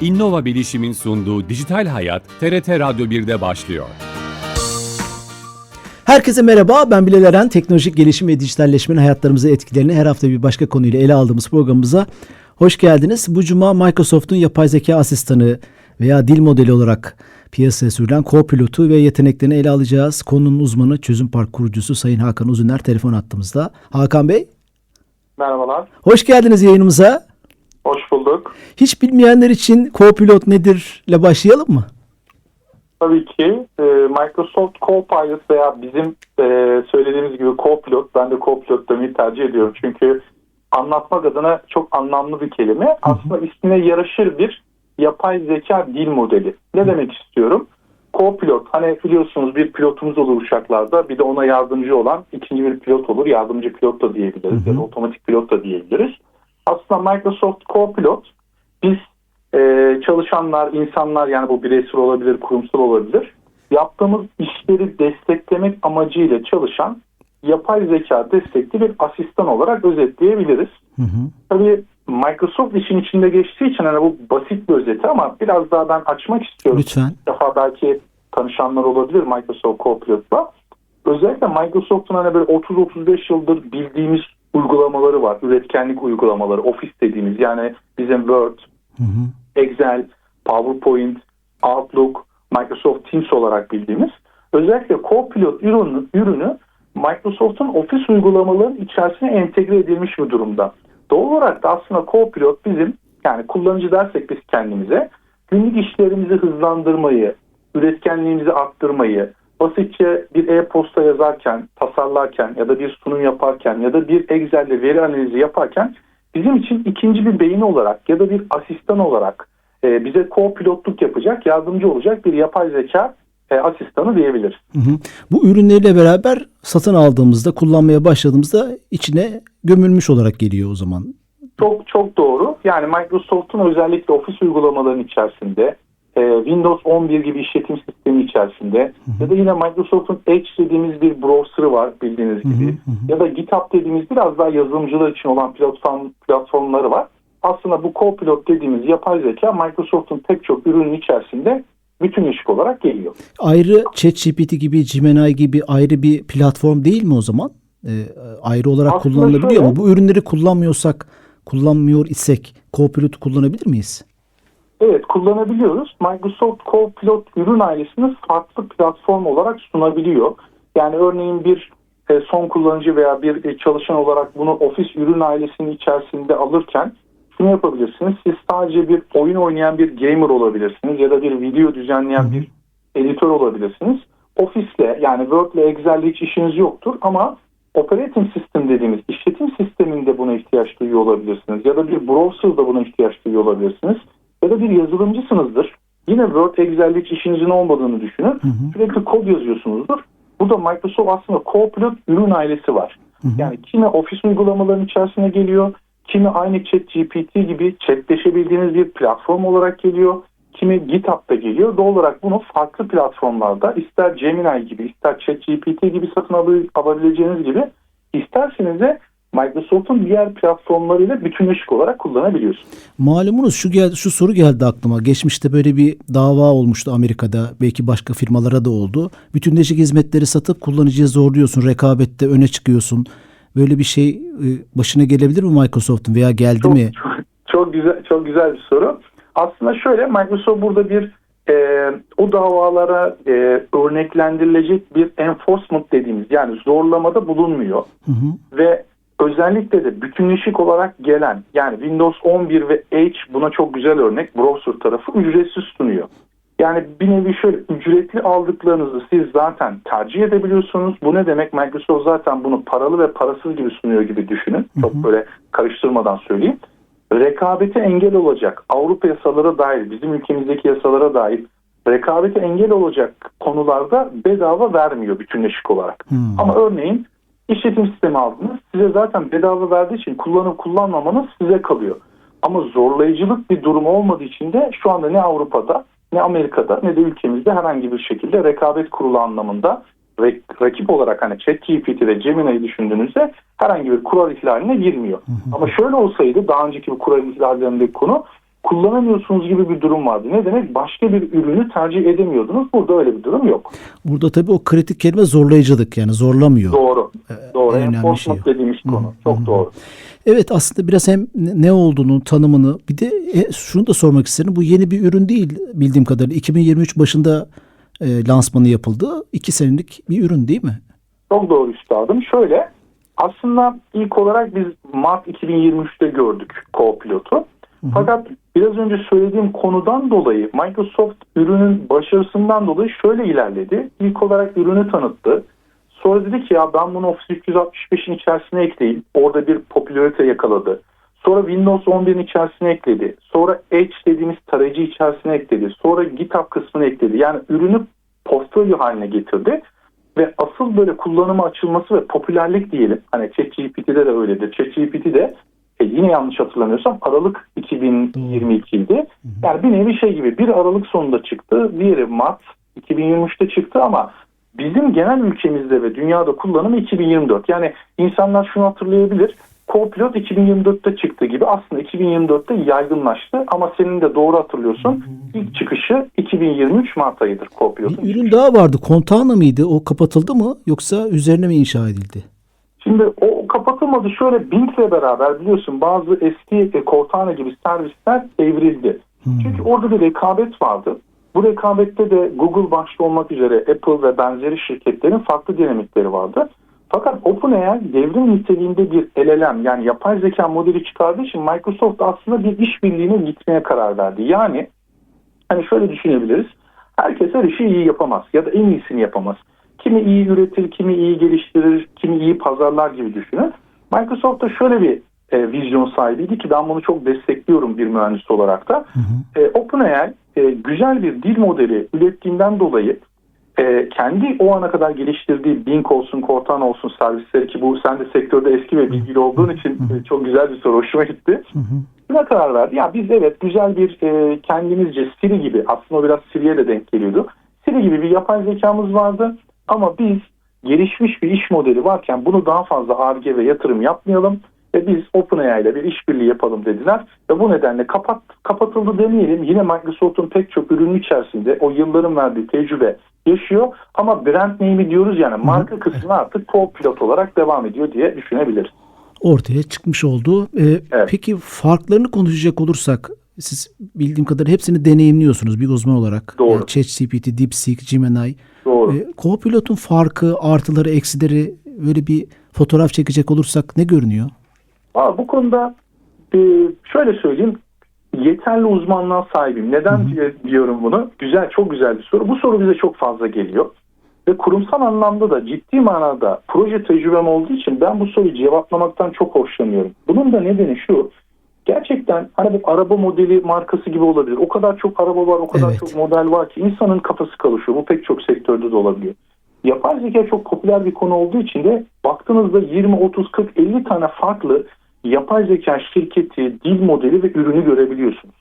İnnova Bilişim'in sunduğu Dijital Hayat, TRT Radyo 1'de başlıyor. Herkese merhaba. Ben Bilal Eren. Teknolojik gelişim ve dijitalleşmenin hayatlarımıza etkilerini her hafta bir başka konuyla ele aldığımız programımıza hoş geldiniz. Bu cuma Microsoft'un yapay zeka asistanı veya dil modeli olarak piyasaya sürülen co-pilotu ve yeteneklerini ele alacağız. Konunun uzmanı, çözüm park kurucusu Sayın Hakan Uzuner telefon attığımızda. Hakan Bey, Merhabalar, hoş geldiniz yayınımıza. Hoş bulduk. Hiç bilmeyenler için co-pilot nedir ile başlayalım mı? Tabii ki e, Microsoft Copilot veya bizim e, söylediğimiz gibi Copilot, ben de Copilot demeyi tercih ediyorum. Çünkü anlatmak adına çok anlamlı bir kelime. Aslında ismine yaraşır bir yapay zeka dil modeli. Ne demek istiyorum? Copilot, hani biliyorsunuz bir pilotumuz olur uçaklarda, bir de ona yardımcı olan ikinci bir pilot olur. Yardımcı pilot da diyebiliriz ya da otomatik pilot da diyebiliriz. Aslında Microsoft Copilot biz e, çalışanlar, insanlar yani bu bireysel olabilir, kurumsal olabilir. Yaptığımız işleri desteklemek amacıyla çalışan yapay zeka destekli bir asistan olarak özetleyebiliriz. Hı hı. Tabii Microsoft işin içinde geçtiği için hani bu basit bir özeti ama biraz daha ben açmak istiyorum. Lütfen. Bir defa belki tanışanlar olabilir Microsoft Copilot'la. Özellikle Microsoft'un hani böyle 30-35 yıldır bildiğimiz uygulamaları var. Üretkenlik uygulamaları, Office dediğimiz yani bizim Word, Hı hı. Excel, PowerPoint, Outlook, Microsoft Teams olarak bildiğimiz özellikle Copilot ürünü, ürünü Microsoft'un Office uygulamalarının içerisine entegre edilmiş bir durumda. Doğal olarak da aslında Copilot bizim yani kullanıcı dersek biz kendimize günlük işlerimizi hızlandırmayı, üretkenliğimizi arttırmayı, basitçe bir e-posta yazarken, tasarlarken ya da bir sunum yaparken ya da bir Excel'de veri analizi yaparken bizim için ikinci bir beyin olarak ya da bir asistan olarak e, bize co-pilotluk yapacak, yardımcı olacak bir yapay zeka e, asistanı diyebiliriz. Hı hı. Bu ürünleriyle beraber satın aldığımızda, kullanmaya başladığımızda içine gömülmüş olarak geliyor o zaman. Çok çok doğru. Yani Microsoft'un özellikle Office uygulamalarının içerisinde, Windows 11 gibi işletim sistemi içerisinde ya da yine Microsoft'un Edge dediğimiz bir browser'ı var bildiğiniz gibi. Ya da GitHub dediğimiz biraz daha yazılımcılar için olan platform platformları var. Aslında bu Copilot dediğimiz yapay zeka Microsoft'un pek çok ürünün içerisinde bütünleşik olarak geliyor. Ayrı ChatGPT gibi, Gemini gibi ayrı bir platform değil mi o zaman? Ee, ayrı olarak Aslında kullanılabiliyor şöyle- mu? Bu ürünleri kullanmıyorsak, kullanmıyor isek Copilot'u kullanabilir miyiz? Evet kullanabiliyoruz. Microsoft Copilot ürün ailesini farklı platform olarak sunabiliyor. Yani örneğin bir e, son kullanıcı veya bir e, çalışan olarak bunu Office ürün ailesinin içerisinde alırken şunu yapabilirsiniz. Siz sadece bir oyun oynayan bir gamer olabilirsiniz ya da bir video düzenleyen bir editör olabilirsiniz. Office'le yani Word'le Excel'le hiç işiniz yoktur ama operating system dediğimiz işletim sisteminde buna ihtiyaç duyuyor olabilirsiniz ya da bir browser'da buna ihtiyaç duyuyor olabilirsiniz ya da bir yazılımcısınızdır. Yine Word, Excel'de hiç işinizin olmadığını düşünün. Sürekli kod yazıyorsunuzdur. Burada Microsoft aslında Copilot ürün ailesi var. Yani kimi Office uygulamalarının içerisine geliyor, kimi aynı ChatGPT gibi chatleşebildiğiniz bir platform olarak geliyor, kimi GitHub'da geliyor. Doğal olarak bunu farklı platformlarda ister Gemini gibi, ister ChatGPT gibi satın alabileceğiniz gibi isterseniz de Microsoft'un diğer platformlarıyla bütünleşik olarak kullanabiliyorsunuz. Malumunuz şu geldi, şu soru geldi aklıma. Geçmişte böyle bir dava olmuştu Amerika'da. Belki başka firmalara da oldu. Bütünleşik hizmetleri satıp kullanıcıya zorluyorsun. Rekabette öne çıkıyorsun. Böyle bir şey e, başına gelebilir mi Microsoft'un veya geldi Çok, mi? çok, çok güzel çok güzel bir soru. Aslında şöyle Microsoft burada bir e, o davalara e, örneklendirilecek bir enforcement dediğimiz yani zorlamada bulunmuyor. Hı hı. Ve özellikle de bütünleşik olarak gelen yani Windows 11 ve Edge buna çok güzel örnek browser tarafı ücretsiz sunuyor. Yani bir nevi şöyle ücretli aldıklarınızı siz zaten tercih edebiliyorsunuz. Bu ne demek? Microsoft zaten bunu paralı ve parasız gibi sunuyor gibi düşünün. Çok böyle karıştırmadan söyleyeyim. Rekabete engel olacak Avrupa yasalara dair, bizim ülkemizdeki yasalara dair rekabete engel olacak konularda bedava vermiyor bütünleşik olarak. Hmm. Ama örneğin işletim sistemi aldınız. Size zaten bedava verdiği için kullanıp kullanmamanız size kalıyor. Ama zorlayıcılık bir durum olmadığı için de şu anda ne Avrupa'da ne Amerika'da ne de ülkemizde herhangi bir şekilde rekabet kurulu anlamında rakip olarak hani ChatGPT ve Gemini'yi düşündüğünüzde herhangi bir kural ihlaline girmiyor. Ama şöyle olsaydı daha önceki bir kural ihlallerindeki konu kullanamıyorsunuz gibi bir durum vardı. Ne demek? Başka bir ürünü tercih edemiyordunuz. Burada öyle bir durum yok. Burada tabii o kritik kelime zorlayıcılık yani zorlamıyor. Doğru. Doğru. en önemli şey dediğimiz konu. Çok doğru. Evet aslında biraz hem ne olduğunu tanımını bir de e, şunu da sormak isterim. Bu yeni bir ürün değil bildiğim kadarıyla. 2023 başında e, lansmanı yapıldı. İki senelik bir ürün değil mi? Çok doğru üstadım. Şöyle aslında ilk olarak biz Mart 2023'te gördük co-pilotu. Fakat biraz önce söylediğim konudan dolayı Microsoft ürünün başarısından dolayı şöyle ilerledi. İlk olarak ürünü tanıttı. Sonra dedi ki ya ben bunu Office 365'in içerisine ekleyeyim. Orada bir popülarite yakaladı. Sonra Windows 11'in içerisine ekledi. Sonra Edge dediğimiz tarayıcı içerisine ekledi. Sonra GitHub kısmını ekledi. Yani ürünü portfolyo haline getirdi. Ve asıl böyle kullanıma açılması ve popülerlik diyelim. Hani ChatGPT'de de öyledir. ChatGPT de e, yine yanlış hatırlamıyorsam Aralık 2022 idi. Yani bir nevi şey gibi bir Aralık sonunda çıktı. Diğeri Mart 2023'te çıktı ama bizim genel ülkemizde ve dünyada kullanımı 2024. Yani insanlar şunu hatırlayabilir. Co-pilot 2024'te çıktığı gibi aslında 2024'te yaygınlaştı ama senin de doğru hatırlıyorsun. İlk çıkışı 2023 Mart ayıdır Co-pilot'un. Bir ürün daha vardı. Contana mıydı? O kapatıldı mı? Yoksa üzerine mi inşa edildi? Şimdi o kapatılmadı. Şöyle Bing'le beraber biliyorsun bazı eski e, Cortana gibi servisler evrildi. Çünkü orada bir rekabet vardı. Bu rekabette de Google başta olmak üzere Apple ve benzeri şirketlerin farklı dinamikleri vardı. Fakat OpenAI devrim niteliğinde bir LLM yani yapay zeka modeli çıkardığı için Microsoft aslında bir işbirliğine gitmeye karar verdi. Yani hani şöyle düşünebiliriz. Herkes her işi iyi yapamaz ya da en iyisini yapamaz. Kimi iyi üretir, kimi iyi geliştirir, iyi pazarlar gibi düşünün. Microsoft da şöyle bir e, vizyon sahibiydi ki ben bunu çok destekliyorum bir mühendis olarak da. E, OpenAI e, güzel bir dil modeli ürettiğinden dolayı e, kendi o ana kadar geliştirdiği Bing olsun, Cortana olsun servisleri ki bu sen de sektörde eski ve bilgili olduğun için e, çok güzel bir soru hoşuma gitti. Buna karar verdi. Ya biz evet güzel bir e, kendimizce Siri gibi aslında o biraz Siri'ye de denk geliyordu. Siri gibi bir yapay zekamız vardı ama biz gelişmiş bir iş modeli varken bunu daha fazla ARGE ve yatırım yapmayalım ve biz OpenAI ile bir işbirliği yapalım dediler ve bu nedenle kapat, kapatıldı demeyelim. Yine Microsoft'un pek çok ürünün içerisinde o yılların verdiği tecrübe yaşıyor ama brand name'i diyoruz yani marka kısmı artık co-pilot olarak devam ediyor diye düşünebiliriz. Ortaya çıkmış oldu. Ee, Evet. Peki farklarını konuşacak olursak siz bildiğim kadarıyla hepsini deneyimliyorsunuz bir uzman olarak. Doğru. Yani ChatGPT, DeepSeek, Gemini. Doğru. Ee, Co-pilotun farkı, artıları, eksileri böyle bir fotoğraf çekecek olursak ne görünüyor? Aa, bu konuda e, şöyle söyleyeyim yeterli uzmanlığa sahibim. Neden diye diyorum bunu? Güzel, çok güzel bir soru. Bu soru bize çok fazla geliyor. Ve kurumsal anlamda da ciddi manada proje tecrübem olduğu için ben bu soruyu cevaplamaktan çok hoşlanıyorum. Bunun da nedeni şu. Gerçekten hani bu araba modeli markası gibi olabilir. O kadar çok araba var, o kadar Evet. çok model var ki insanın kafası karışıyor. Bu pek çok sektörde de olabiliyor. Yapay zeka çok popüler bir konu olduğu için de baktığınızda 20, 30, 40, 50 tane farklı yapay zeka şirketi, dil modeli ve ürünü görebiliyorsunuz.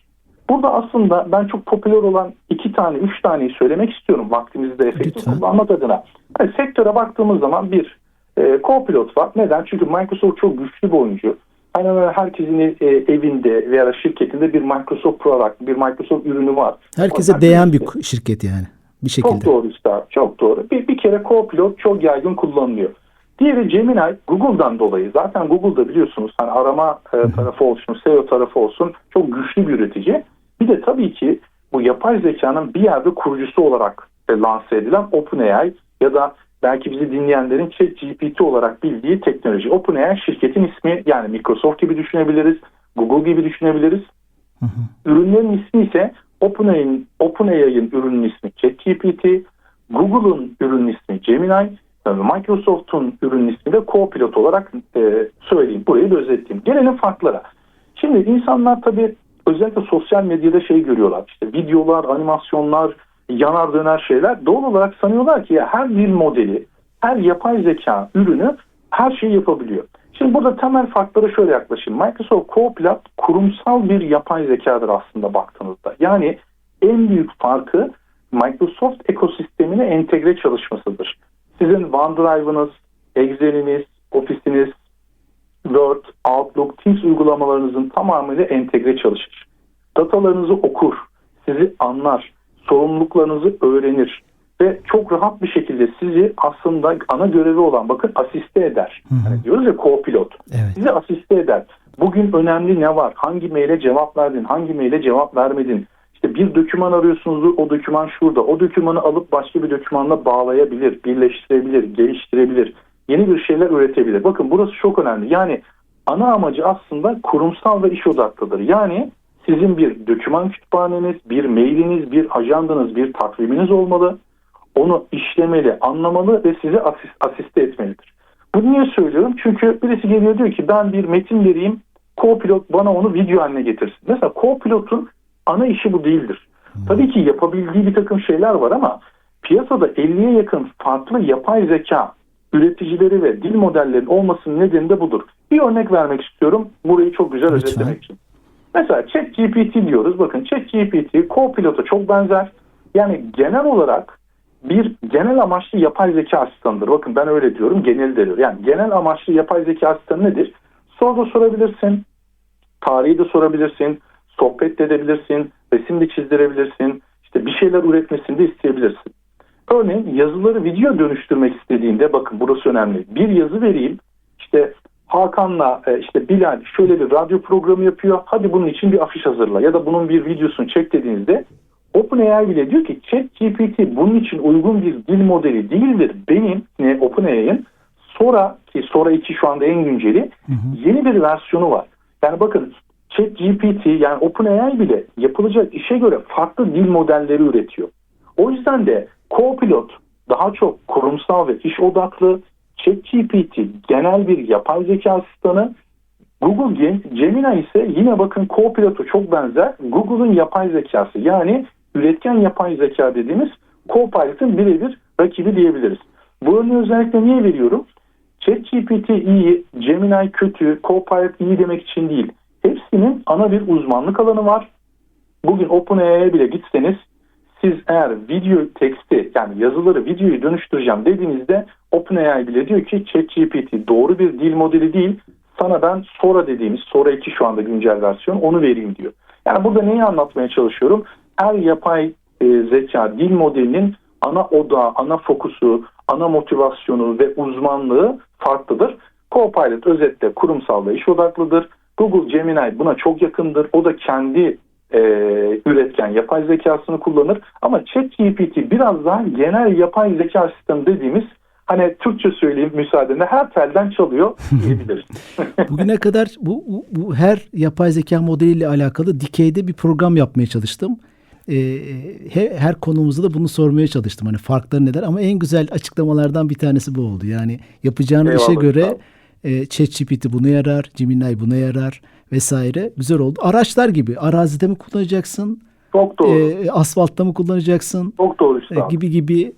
Burada aslında ben çok popüler olan iki tane, üç taneyi söylemek istiyorum vaktimizi de efektif Lütfen. kullanmak adına. Yani sektöre baktığımız zaman bir e, co-pilot var. Neden? Çünkü Microsoft çok güçlü bir oyuncu. Aynen öyle herkesin e, evinde veya şirketinde bir Microsoft product, bir Microsoft ürünü var. Herkese O- değen bir şirket yani bir şekilde. çok doğru üstad. Çok doğru. Bir, bir kere co-pilot çok yaygın kullanılıyor. Diğeri Gemini Google'dan dolayı. Zaten Google'da biliyorsunuz hani arama e, tarafı olsun, SEO tarafı olsun çok güçlü bir üretici. Bir de tabii ki bu yapay zekanın bir yerde kurucusu olarak e, lanse edilen OpenAI ya da belki bizi dinleyenlerin ChatGPT olarak bildiği teknoloji. OpenAI şirketin ismi yani Microsoft gibi düşünebiliriz, Google gibi düşünebiliriz. Ürünlerin ismi ise OpenAI'nin OpenAI'nin ürünün ismi ChatGPT, Google'un ürünün ismi Gemini, Microsoft'un ürünün ismi de Co-Pilot olarak e, söyleyeyim. Burayı da özetleyeyim. Gelelim farklara. Şimdi insanlar tabii özellikle sosyal medyada şey görüyorlar. İşte videolar, animasyonlar, yanar döner şeyler. Doğal olarak sanıyorlar ki ya her dil modeli, her yapay zeka ürünü her şeyi yapabiliyor. Şimdi burada temel farklara şöyle yaklaşayım. Microsoft Copilot kurumsal bir yapay zekadır aslında baktığınızda. Yani en büyük farkı Microsoft ekosistemine entegre çalışmasıdır. Sizin OneDrive'ınız, Excel'iniz, Office'iniz, Word, Outlook, Teams uygulamalarınızın tamamıyla entegre çalışır. Datalarınızı okur, sizi anlar, sorumluluklarınızı öğrenir ve çok rahat bir şekilde sizi aslında ana görevi olan bakın asiste eder. Hani diyoruz ya co-pilot. Evet. Sizi asiste eder. Bugün önemli ne var? Hangi maile cevap verdin? Hangi maile cevap vermedin? İşte bir doküman arıyorsunuzdur. O doküman şurada. O dokümanı alıp başka bir dokümanla bağlayabilir, birleştirebilir, geliştirebilir. Yeni bir şeyler üretebilir. Bakın burası çok önemli. Yani ana amacı aslında kurumsal ve iş odaklıdır. Yani sizin bir doküman kütüphaneniz, bir mailiniz, bir ajandanız, bir takviminiz olmalı. Onu işlemeli, anlamalı ve sizi asist, asiste etmelidir. Bunu niye söylüyorum? Çünkü birisi geliyor diyor ki ben bir metin vereyim, co-pilot bana onu video haline getirsin. Mesela co-pilotun ana işi bu değildir. Tabii ki yapabildiği bir takım şeyler var ama piyasada 50'ye yakın farklı yapay zeka üreticileri ve dil modellerinin olmasının nedeni de budur. Bir örnek vermek istiyorum. Burayı çok güzel Lütfen. özetlemek için. Mesela ChatGPT diyoruz. Bakın ChatGPT co-pilota çok benzer. Yani genel olarak bir genel amaçlı yapay zeka asistanıdır. Bakın ben öyle diyorum. Genel diyor. Yani genel amaçlı yapay zeka asistanı nedir? Soru da sorabilirsin. Tarihi de sorabilirsin. Sohbet de edebilirsin. Resim de çizdirebilirsin. İşte bir şeyler üretmesini de isteyebilirsin. Örneğin yazıları video dönüştürmek istediğinde bakın burası önemli. Bir yazı vereyim. İşte Hakan'la e, işte Bilal şöyle bir radyo programı yapıyor. Hadi bunun için bir afiş hazırla ya da bunun bir videosunu çek dediğinizde OpenAI bile diyor ki ChatGPT bunun için uygun bir dil modeli değildir. Benim ne OpenAI'nin Sora ki Sora 2 şu anda en günceli yeni bir versiyonu var. Yani bakın ChatGPT yani OpenAI bile yapılacak işe göre farklı dil modelleri üretiyor. O yüzden de Copilot daha çok kurumsal ve iş odaklı, ChatGPT genel bir yapay zeka asistanı, Google Gem- Gemini ise yine bakın Copilot'a çok benzer Google'ın yapay zekası yani üretken yapay zeka dediğimiz Copilot'ın birebir rakibi diyebiliriz. Bu örneği özellikle niye veriyorum? ChatGPT iyi, Gemini kötü, Copilot iyi demek için değil. Hepsinin ana bir uzmanlık alanı var. Bugün OpenAI'ye bile gitseniz siz eğer video teksti yani yazıları videoyu dönüştüreceğim dediğinizde OpenAI bile diyor ki ChatGPT doğru bir dil modeli değil. Sana ben Sora dediğimiz Sora 2 şu anda güncel versiyon onu vereyim diyor. Yani burada neyi anlatmaya çalışıyorum? Her yapay e, zeka dil modelinin ana odağı, ana fokusu, ana motivasyonu ve uzmanlığı farklıdır. Copilot özetle kurumsal ve iş odaklıdır. Google Gemini buna çok yakındır. O da kendi e, üretken yapay zekasını kullanır. Ama ChatGPT biraz daha genel yapay zeka asistanı dediğimiz hani Türkçe söyleyeyim müsaadenle her telden çalıyor diyebiliriz. Bugüne kadar bu, bu, bu her yapay zeka modeliyle alakalı dikeyde bir program yapmaya çalıştım. Ee, her, her konumuzda da bunu sormaya çalıştım. Hani farkları neler ama en güzel açıklamalardan bir tanesi bu oldu. Yani yapacağın işe Eyvallah, sağ göre ol. E, ChatGPT buna yarar, Gemini buna yarar vesaire. Güzel oldu. Araçlar gibi arazide mi kullanacaksın? Çok doğru. E, asfaltta mı kullanacaksın? çok doğru E, üstad. gibi gibi.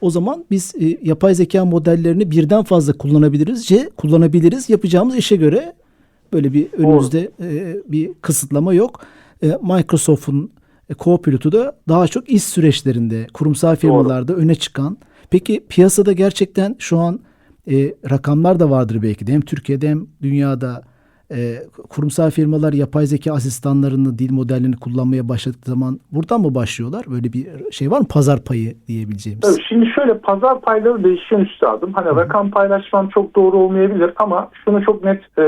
O zaman biz e, yapay zeka modellerini birden fazla kullanabiliriz. Ce, kullanabiliriz. Yapacağımız işe göre böyle bir önümüzde e, bir kısıtlama yok. E, Microsoft'un e, co-pilot'u da daha çok iş süreçlerinde, kurumsal firmalarda öne çıkan. Peki piyasada gerçekten şu an e, rakamlar da vardır belki de hem Türkiye'de hem dünyada e, kurumsal firmalar yapay zeka asistanlarını, dil modellerini kullanmaya başladığı zaman buradan mı başlıyorlar? Böyle bir şey var mı? Pazar payı diyebileceğimiz. Tabii şimdi şöyle pazar payları değişken üstadım. Hani rakam paylaşmam çok doğru olmayabilir ama şunu çok net e,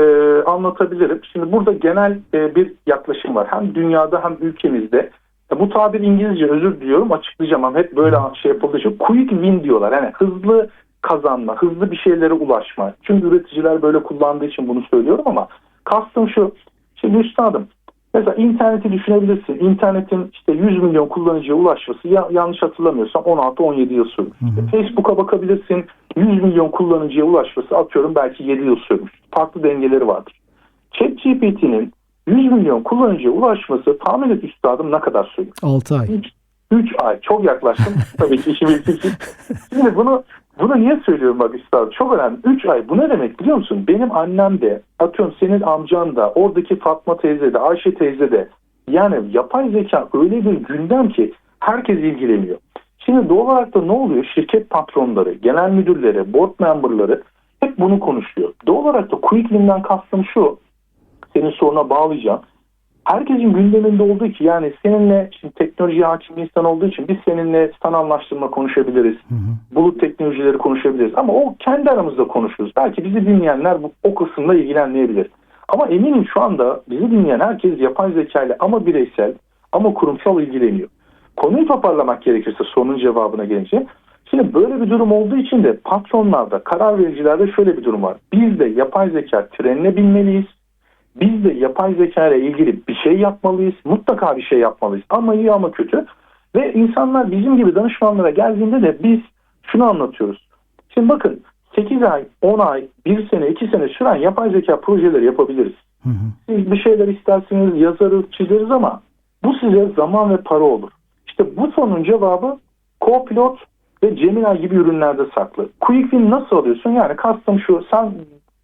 anlatabilirim. Şimdi burada genel e, bir yaklaşım var. Hem dünyada hem ülkemizde. E, bu tabir İngilizce özür diliyorum açıklayacağım ama hep böyle şey yapıldığı için quick win diyorlar. Yani hızlı kazanma, hızlı bir şeylere ulaşma. Çünkü üreticiler böyle kullandığı için bunu söylüyorum ama kastım şu. Şimdi üstadım Mesela interneti düşünebilirsin. İnternetin işte 100 milyon kullanıcıya ulaşması ya, yanlış hatırlamıyorsam 16-17 yıl sürmüş. Facebook'a bakabilirsin. 100 milyon kullanıcıya ulaşması atıyorum belki 7 yıl sürmüş. Farklı dengeleri vardır. ChatGPT'nin 100 milyon kullanıcıya ulaşması tahmin et üstadım ne kadar sürüyor? 6 ay. 3 ay. Çok yaklaştım. Tabii ki işi bilsin. Şimdi bunu bunu niye söylüyorum bak üstadım? Çok önemli. 3 ay. Bu ne demek biliyor musun? Benim annem de, atıyorum senin amcan da, oradaki Fatma teyze de, Ayşe teyze de. Yani yapay zeka öyle bir gündem ki herkes ilgileniyor. Şimdi doğal olarak da ne oluyor? Şirket patronları, genel müdürleri, board memberları hep bunu konuşuyor. Doğal olarak da quick win'den kastım şu. Senin soruna bağlayacağım. Herkesin gündeminde olduğu ki yani seninle şimdi teknolojiye hakim bir insan olduğu için biz seninle sanallaştırma konuşabiliriz. Bulut teknolojileri konuşabiliriz. Ama o kendi aramızda konuşuruz. Belki bizi dinleyenler bu, o kısımda ilgilenmeyebilir. Ama eminim şu anda bizi dinleyen herkes yapay zeka ile ama bireysel ama kurumsal ilgileniyor. Konuyu toparlamak gerekirse sorunun cevabına gelince Şimdi böyle bir durum olduğu için de patronlarda, karar vericilerde şöyle bir durum var. Biz de yapay zeka trenine binmeliyiz. Biz de yapay zeka ile ilgili bir şey yapmalıyız. Mutlaka bir şey yapmalıyız. Ama iyi ama kötü. Ve insanlar bizim gibi danışmanlara geldiğinde de biz şunu anlatıyoruz. Şimdi bakın 8 ay, 10 ay, 1 sene, 2 sene süren yapay zeka projeleri yapabiliriz. Siz bir şeyler isterseniz yazarız, çizeriz ama bu size zaman ve para olur. İşte bu sorunun cevabı Copilot ve Gemini gibi ürünlerde saklı. Quick win nasıl alıyorsun? Yani kastım şu sen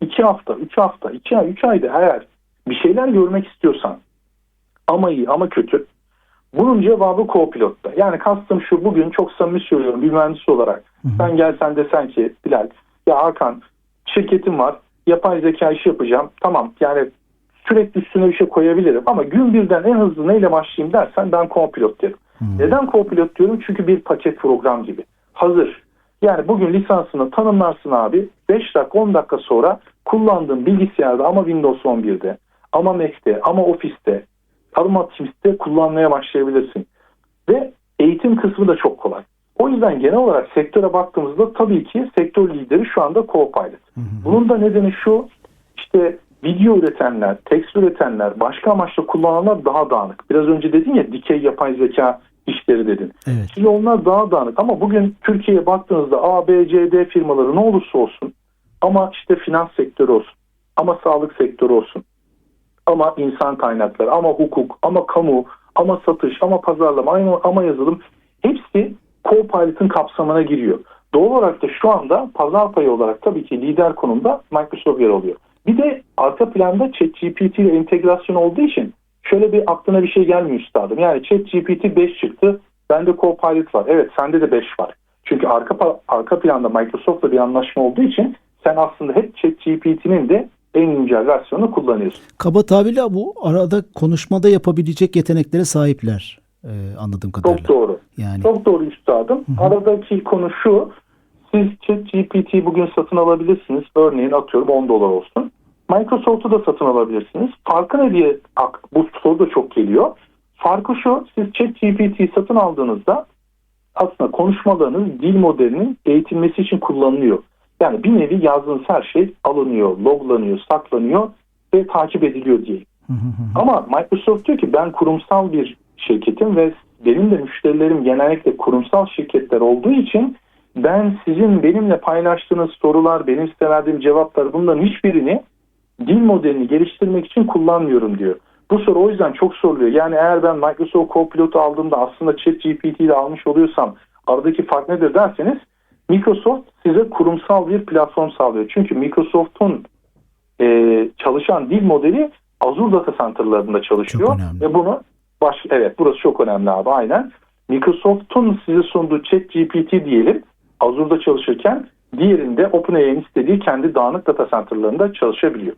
2 hafta, 3 hafta, 2 ay, 3 ayda eğer bir şeyler görmek istiyorsan ama iyi ama kötü bunun cevabı Copilot'ta. Yani kastım şu bugün çok samimi söylüyorum bir mühendis olarak. Sen gelsen desen ki Bilal ya Hakan şirketim var yapay zeka işi yapacağım. Tamam yani sürekli üstüne bir şey koyabilirim ama gün birden en hızlı neyle başlayayım dersen ben Copilot derim. Neden Copilot diyorum? Çünkü bir paket program gibi. Hazır. Yani bugün lisansını tanımlarsın abi. 5 dakika 10 dakika sonra kullandığın bilgisayarda ama Windows 11'de ama Mac'te ama Office'te ama Teams'te kullanmaya başlayabilirsin. Ve eğitim kısmı da çok kolay. O yüzden genel olarak sektöre baktığımızda tabii ki sektör lideri şu anda Copilot. Bunun da nedeni şu işte video üretenler, tekst üretenler, başka amaçla kullananlar daha dağınık. Biraz önce dedin ya dikey yapay zeka işleri dedin. Evet. Şimdi onlar daha dağınık ama bugün Türkiye'ye baktığınızda A, B, C, D firmaları ne olursa olsun ama işte finans sektörü olsun ama sağlık sektörü olsun ama insan kaynakları ama hukuk ama kamu ama satış ama pazarlama ama, yazılım hepsi Copilot'ın kapsamına giriyor. Doğal olarak da şu anda pazar payı olarak tabii ki lider konumda Microsoft yer alıyor. Bir de arka planda ChatGPT ile entegrasyon olduğu için şöyle bir aklına bir şey gelmiyor üstadım. Yani ChatGPT 5 çıktı. Bende Copilot var. Evet sende de 5 var. Çünkü arka arka planda Microsoft'la bir anlaşma olduğu için sen aslında hep ChatGPT'nin de en güncel versiyonunu kullanıyorsun. Kaba tabirle bu arada konuşmada yapabilecek yeteneklere sahipler e, anladığım kadarıyla. Çok doğru. Yani Çok doğru üstadım. Aradaki konu şu. Siz ChatGPT bugün satın alabilirsiniz. Örneğin atıyorum 10 dolar olsun. Microsoft'u da satın alabilirsiniz. Farkı ne diye bu soru da çok geliyor. Farkı şu. Siz ChatGPT'yi satın aldığınızda aslında konuşmalarınız dil modelinin eğitilmesi için kullanılıyor. Yani bir nevi yazdığınız her şey alınıyor, loglanıyor, saklanıyor ve takip ediliyor diye. Ama Microsoft diyor ki ben kurumsal bir şirketim ve benim de müşterilerim genellikle kurumsal şirketler olduğu için ben sizin benimle paylaştığınız sorular, benim size verdiğim cevaplar bunların hiçbirini dil modelini geliştirmek için kullanmıyorum diyor. Bu soru o yüzden çok soruluyor. Yani eğer ben Microsoft Copilot'u aldığımda aslında ChatGPT'yi de almış oluyorsam aradaki fark nedir derseniz Microsoft size kurumsal bir platform sağlıyor. Çünkü Microsoft'un e, çalışan dil modeli Azure Data Center'larında çalışıyor. Ve bunu baş, evet burası çok önemli abi aynen. Microsoft'un size sunduğu ChatGPT diyelim Azure'da çalışırken diğerinde OpenAI'nin istediği kendi dağınık data center'larında çalışabiliyor.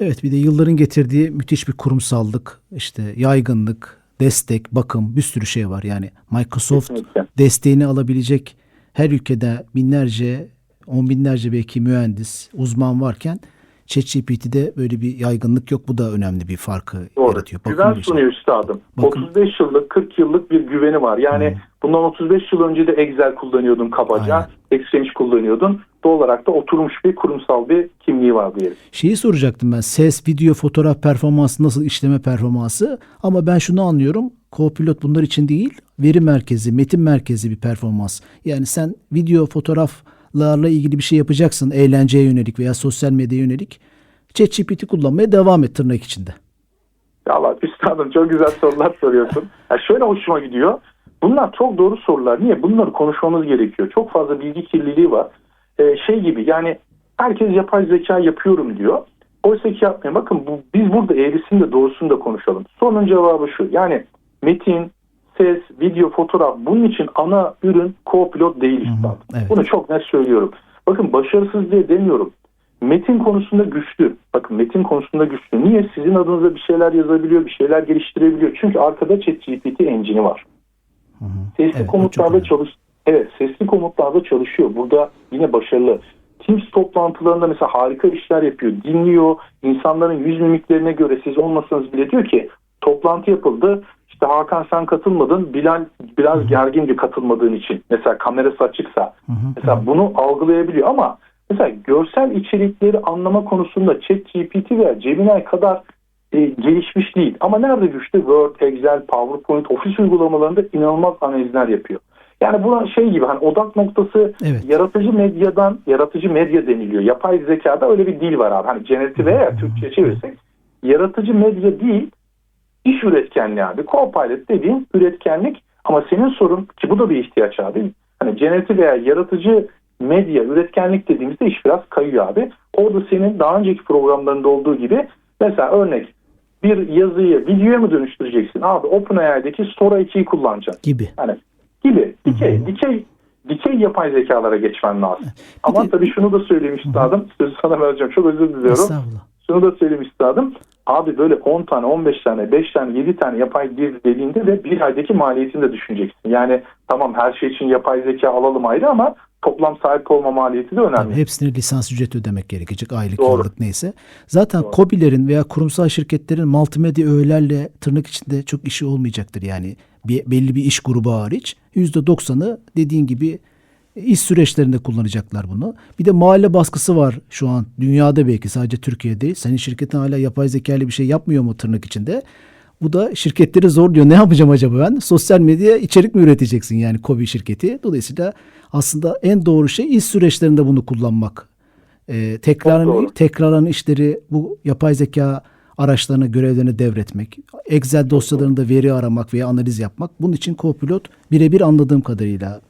evet bir de yılların getirdiği müthiş bir kurumsallık, işte yaygınlık, destek, bakım bir sürü şey var. Yani Microsoft Kesinlikle. desteğini alabilecek her ülkede binlerce, on binlerce belki mühendis, uzman varken ChatGPT'de böyle bir yaygınlık yok. Bu da önemli bir farkı Doğru. yaratıyor. Bakım Güven şey. sunuyor üstadım. Bakın. 35 yıllık 40 yıllık bir güveni var. Yani bundan 35 yıl önce de Excel kullanıyordun kabaca. Aynen. Exchange kullanıyordun. Doğal olarak da oturmuş bir kurumsal bir kimliği var diyelim. Şeyi soracaktım ben. Ses, video, fotoğraf performansı nasıl işleme performansı? Ama ben şunu anlıyorum. Copilot bunlar için değil, veri merkezi, metin merkezi bir performans. Yani sen video, fotoğraflarla ilgili bir şey yapacaksın, eğlenceye yönelik veya sosyal medyaya yönelik. ChatGPT kullanmaya devam et tırnak içinde. Ya Allah üstadım çok güzel sorular soruyorsun. Ya şöyle hoşuma gidiyor. Bunlar çok doğru sorular. Niye? Bunları konuşmamız gerekiyor. Çok fazla bilgi kirliliği var. Ee, şey gibi yani herkes yapay zeka yapıyorum diyor. Oysa ki yapmıyor. Bakın bu, biz burada eğrisini de doğrusunu da konuşalım. Sorunun cevabı şu. Yani metin, ses, video, fotoğraf bunun için ana ürün co-pilot değil üstadım. evet. Bunu çok net söylüyorum. Bakın başarısız diye demiyorum. metin konusunda güçlü. Bakın metin konusunda güçlü. Niye? Sizin adınıza bir şeyler yazabiliyor, bir şeyler geliştirebiliyor. Çünkü arkada ChatGPT engine'i var. Sesli Evet, o çok komutlarda çalış Evet, sesli komutlarda çalışıyor. Burada yine başarılı. Teams toplantılarında mesela harika işler yapıyor. Dinliyor. İnsanların yüz mimiklerine göre siz olmasanız bile diyor ki toplantı yapıldı. İşte Hakan sen katılmadın. Bilal biraz gergindi katılmadığın için. Mesela kamerası açıksa. Mesela bunu algılayabiliyor ama mesela görsel içerikleri anlama konusunda ChatGPT veya Gemini kadar e, gelişmiş değil. Ama nerede güçlü? Word, Excel, PowerPoint, Office uygulamalarında inanılmaz analizler yapıyor. Yani buna şey gibi hani odak noktası Evet. yaratıcı medyadan yaratıcı medya deniliyor. Yapay zekada öyle bir dil var abi. Hani generatif veya Türkçe çevirsek yaratıcı medya değil iş üretkenliği abi. Copilot dediğin üretkenlik ama senin sorun ki bu da bir ihtiyaç abi. Hani generatif veya yaratıcı medya üretkenlik dediğimizde iş biraz kayıyor abi. Orada senin daha önceki programlarında olduğu gibi mesela örnek bir yazıyı videoya mı dönüştüreceksin? Abi OpenAI'deki Sora 2'yi kullanacaksın. gibi. Hani gibi dikey dikey dikey yapay zekalara geçmen lazım. Ama de- tabii şunu da söyleyeyim üstadım. Sözü sana vereceğim. Çok özür diliyorum. Şunu da söyleyeyim üstadım. Abi böyle 10 tane, 15 tane, 5 tane, 7 tane yapay dil dediğinde de bir aydaki maliyetini de düşüneceksin. Yani tamam her şey için yapay zeka alalım ayrı ama toplam sahip olma maliyeti de önemli. Tabii hepsine lisans ücreti ödemek gerekecek. Aylık, Doğru. yıllık neyse. Zaten Doğru. KOBİ'lerin veya kurumsal şirketlerin multimedya öğelerle tırnak içinde çok işi olmayacaktır. Yani bir, belli bir iş grubu hariç %90'ı dediğin gibi iş süreçlerinde kullanacaklar bunu. Bir de mahalle baskısı var şu an dünyada belki sadece Türkiye'de değil. Senin şirketin hala yapay zeka ile bir şey yapmıyor mu tırnak içinde? Bu da şirketleri zorluyor. Ne yapacağım acaba ben? Sosyal medya içerik mi üreteceksin yani KOBİ şirketi? Dolayısıyla aslında en doğru şey iş süreçlerinde bunu kullanmak. Ee, tekrarın tekrarlanan işleri bu yapay zeka araçlarına görevlerini devretmek, Excel dosyalarında veri aramak veya analiz yapmak. Bunun için Copilot birebir anladığım kadarıyla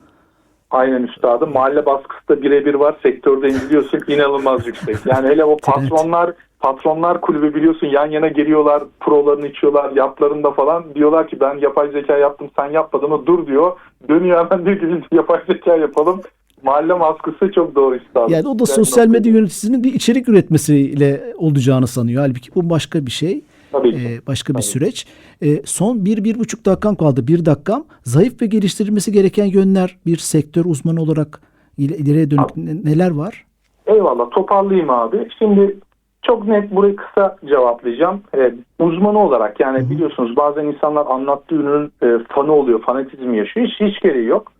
Aynen üstadım. Mahalle baskısı da birebir var. Sektörde biliyorsun inanılmaz yüksek. Yani hele o patronlar patronlar kulübü biliyorsun yan yana geliyorlar. Prolarını içiyorlar. Yatlarında falan. Diyorlar ki ben yapay zeka yaptım sen yapmadın mı? Dur diyor. Dönüyor hemen diyor ki biz yapay zeka yapalım. Mahalle baskısı çok doğru üstadım. Yani o da sosyal medya yöneticisinin bir içerik üretmesiyle olacağını sanıyor. Halbuki bu başka bir şey. Tabii ki. Ee, başka bir Tabii. süreç. Ee, son bir, bir buçuk dakikam kaldı. Bir dakikam. Zayıf ve geliştirilmesi gereken yönler bir sektör uzmanı olarak il- ileriye dönük ne- neler var? Eyvallah toparlayayım abi. Şimdi çok net burayı kısa cevaplayacağım. Evet, uzmanı olarak yani biliyorsunuz bazen insanlar anlattığı ürünün e, fanı oluyor, fanatizmi yaşıyor. Hiç, hiç gereği yok.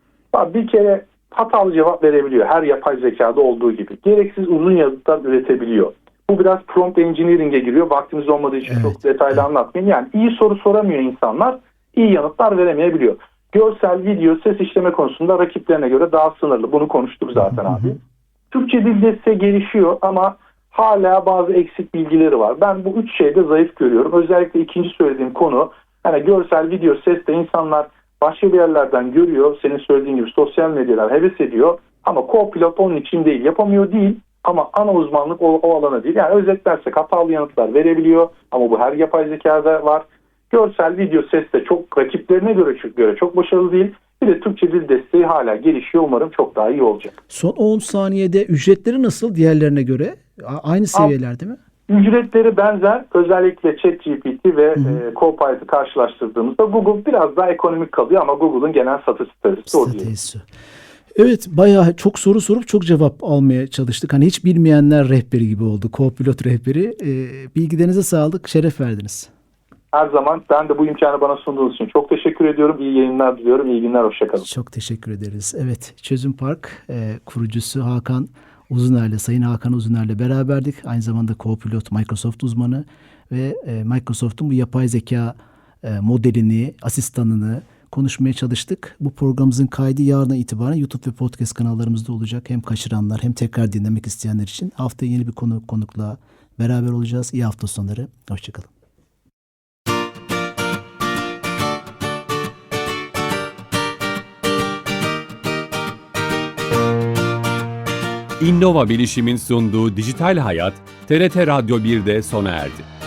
Bir kere hatalı cevap verebiliyor. Her yapay zekada olduğu gibi. Gereksiz uzun yazıtlar üretebiliyor. Bu biraz prompt engineering'e giriyor. Vaktimiz olmadığı için Evet, çok detaylı anlatmayayım. Yani iyi soru soramıyor insanlar. iyi yanıtlar veremeyebiliyor. Görsel, video, ses işleme konusunda rakiplerine göre daha sınırlı. Bunu konuştuk zaten abi. Türkçe dil desteği gelişiyor ama hala bazı eksik bilgileri var. Ben bu üç şeyde zayıf görüyorum. Özellikle ikinci söylediğim konu hani görsel, video, ses de insanlar başka bir yerlerden görüyor. Senin söylediğin gibi sosyal medyalar heves ediyor. Ama co-pilot onun için değil. Yapamıyor değil ama ana uzmanlık o, o alana değil. Yani özetlersek hatalı yanıtlar verebiliyor ama bu her yapay zekada var. Görsel, video, ses de çok rakiplerine göre, göre çok başarılı değil. Bir de Türkçe dil desteği hala gelişiyor. Umarım çok daha iyi olacak. Son 10 saniyede ücretleri nasıl diğerlerine göre? Aynı seviyelerde mi? Ücretleri benzer. Özellikle ChatGPT ve e, Copilot'ı karşılaştırdığımızda Google biraz daha ekonomik kalıyor ama Google'ın genel satış stratejisi o değil. Evet bayağı çok soru sorup çok cevap almaya çalıştık. Hani hiç bilmeyenler rehberi gibi oldu. Co-pilot rehberi. Ee, bilgilerinize sağlık, şeref verdiniz. Her zaman ben de bu imkanı bana sunduğunuz için çok teşekkür ediyorum. İyi yayınlar diliyorum. İyi günler. Hoşçakalın. Çok teşekkür ederiz. Evet Çözüm Park e, kurucusu Hakan Uzuner'le, Sayın Hakan Uzuner'le beraberdik. Aynı zamanda co-pilot Microsoft uzmanı ve e, Microsoft'un bu yapay zeka e, modelini, asistanını konuşmaya çalıştık. Bu programımızın kaydı yarına itibaren YouTube ve podcast kanallarımızda olacak. Hem kaçıranlar hem tekrar dinlemek isteyenler için. Haftaya yeni bir konu konukla beraber olacağız. İyi hafta sonları. Hoşçakalın. Innova Bilişim'in sunduğu Dijital Hayat, TRT Radyo 1'de sona erdi.